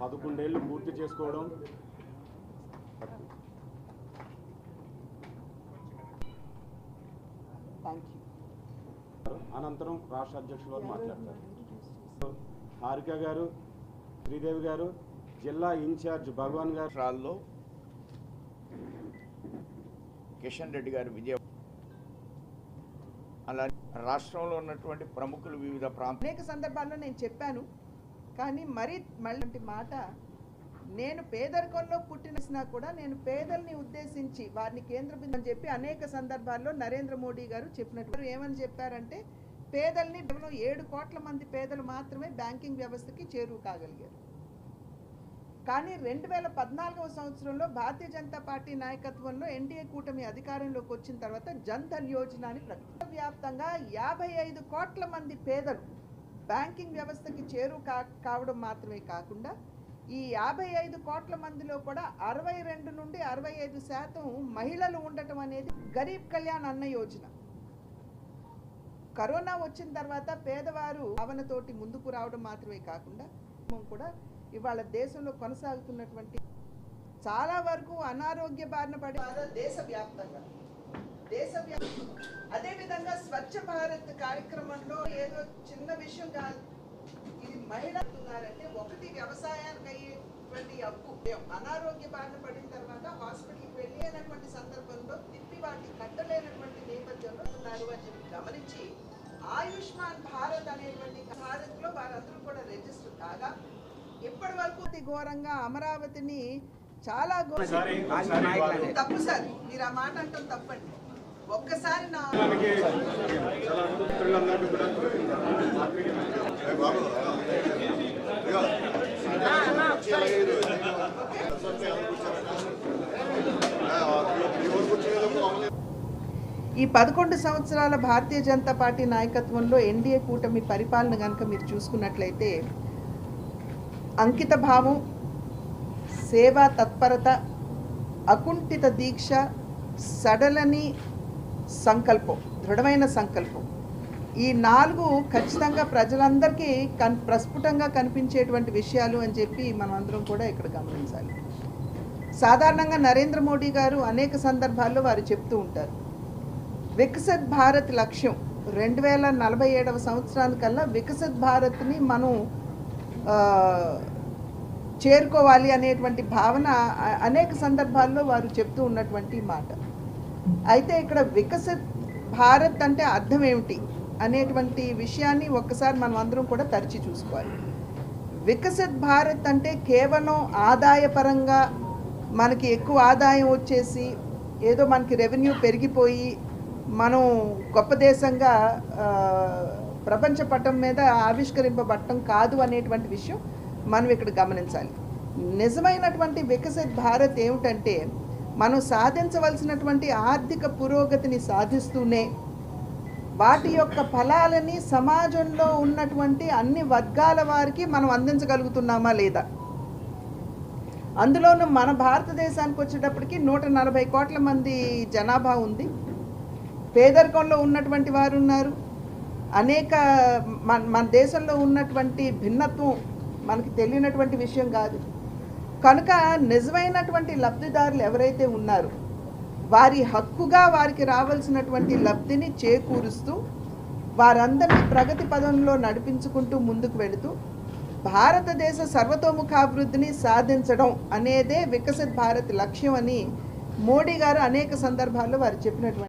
పదకొండేళ్ళు పూర్తి చేసుకోవడం thank you అనంతరం రాష్ట్ర అధ్యక్షులు వారు మాట్లాడతారు. హారిక గారు శ్రీదేవి గారు జిల్లా ఇన్ఛార్జ్ భగవాన్ గారు. రాష్ట్రాల్లో కిషన్ రెడ్డి గారు విజయ అలా రాష్ట్రంలో ఉన్నటువంటి ప్రముఖులు వివిధ ప్రాంత అనేక సందర్భాల్లో నేను చెప్పాను కానీ మరి మళ్ళీ మాట నేను పేదరికంలో పుట్టినసినా కూడా నేను పేదల్ని ఉద్దేశించి వారిని కేంద్ర బిందు అని చెప్పి అనేక సందర్భాల్లో నరేంద్ర మోడీ గారు చెప్పినట్టు ఏమని చెప్పారంటే పేదల్ని కేవలం ఏడు కోట్ల మంది పేదలు మాత్రమే బ్యాంకింగ్ వ్యవస్థకి చేరువు కాగలిగారు కానీ రెండు వేల పద్నాలుగవ సంవత్సరంలో భారతీయ జనతా పార్టీ నాయకత్వంలో ఎన్డీఏ కూటమి అధికారంలోకి వచ్చిన తర్వాత జన్ ధన్ యోజన అని ప్రకటించారు వ్యాప్తంగా యాభై ఐదు కోట్ల మంది పేదలు బ్యాంకింగ్ వ్యవస్థకి చేరువు కావడం మాత్రమే కాకుండా ఈ యాభై ఐదు కోట్ల మందిలో కూడా అరవై రెండు నుండి అరవై ఐదు శాతం మహిళలు ఉండటం అనేది గరీబ్ కళ్యాణ్ అన్న యోజన. కరోనా వచ్చిన తర్వాత పేదవారు భావనతోటి ముందుకు రావడం మాత్రమే కాకుండా కూడా ఇవాళ దేశంలో కొనసాగుతున్నటువంటి చాలా వరకు అనారోగ్య బారిన పడి దేశవ్యాప్తంగా. దేశవ్యాప్తంగా. అదేవిధంగా స్వచ్ఛ భారత్ కార్యక్రమంలో ఏదో చిన్న విషయం కాదు. ఇది మహిళ అంటున్నారంటే ఒకటి వ్యవసాయానికి అయ్యేటువంటి అప్పు అనారోగ్య బారిన పడిన తర్వాత హాస్పిటల్కి వెళ్ళేటువంటి సందర్భంలో తిప్పి వాటిని కట్టలేనటువంటి నేపథ్యంలో ఉన్నారు అని చెప్పి గమనించి ఆయుష్మాన్ భారత్ అనేటువంటి భారత్లో వారందరూ కూడా రిజిస్టర్ కాగా ఇప్పటి వరకు అతి ఘోరంగా అమరావతిని చాలా తప్పు సార్ మీరు ఆ మాట అంటాం తప్పండి. ఒక్కసారి నా కూడా ఈ పదకొండు సంవత్సరాల భారతీయ జనతా పార్టీ నాయకత్వంలో ఎన్డీఏ కూటమి పరిపాలన కనుక మీరు చూసుకున్నట్లయితే అంకిత భావం సేవా తత్పరత అకుంఠిత దీక్ష సడలని సంకల్పం దృఢమైన సంకల్పం. ఈ నాలుగు ఖచ్చితంగా ప్రజలందరికీ కన్ ప్రస్ఫుటంగా కనిపించేటువంటి విషయాలు అని చెప్పి మనం అందరం కూడా ఇక్కడ గమనించాలి. సాధారణంగా నరేంద్ర మోడీ గారు అనేక సందర్భాల్లో వారు చెప్తూ ఉంటారు. వికసిత్ భారత్ లక్ష్యం రెండు వేల నలభై ఏడవ సంవత్సరానికల్లా వికసిత్ భారత్ని మనం చేరుకోవాలి అనేటువంటి భావన అనేక సందర్భాల్లో వారు చెప్తూ ఉన్నటువంటి మాట. అయితే ఇక్కడ వికసిత్ భారత్ అంటే అర్థం ఏమిటి? అనేటువంటి విషయాన్ని ఒక్కసారి మనం అందరం కూడా తరిచి చూసుకోవాలి. వికసిత్ భారత్ అంటే కేవలం ఆదాయపరంగా మనకి ఎక్కువ ఆదాయం వచ్చేసి ఏదో మనకి రెవెన్యూ పెరిగిపోయి మనం గొప్ప దేశంగా ప్రపంచ పటం మీద ఆవిష్కరింపబడటం కాదు అనేటువంటి విషయం మనం ఇక్కడ గమనించాలి. నిజమైనటువంటి వికసిత్ భారత్ ఏమిటంటే మనం సాధించవలసినటువంటి ఆర్థిక పురోగతిని సాధిస్తూనే వాటి యొక్క ఫలాలని సమాజంలో ఉన్నటువంటి అన్ని వర్గాల వారికి మనం అందించగలుగుతున్నామా లేదా? అందులోనూ మన భారతదేశానికి వచ్చేటప్పటికి నూట నలభై కోట్ల మంది జనాభా ఉంది. పేదరికంలో ఉన్నటువంటి వారు ఉన్నారు. అనేక మన మన దేశంలో ఉన్నటువంటి భిన్నత్వం మనకి తెలియనటువంటి విషయం కాదు. కనుక నిజమైనటువంటి లబ్ధిదారులు ఎవరైతే ఉన్నారో వారి హక్కుగా వారికి రావాల్సినటువంటి లబ్ధిని చేకూరుస్తూ వారందరినీ ప్రగతి పదంలో నడిపించుకుంటూ ముందుకు వెళుతూ భారతదేశ సర్వతోముఖాభివృద్ధిని సాధించడం అనేదే వికసిత్ భారత్ లక్ష్యం అని మోడీ గారు అనేక సందర్భాల్లో వారు చెప్పినటువంటి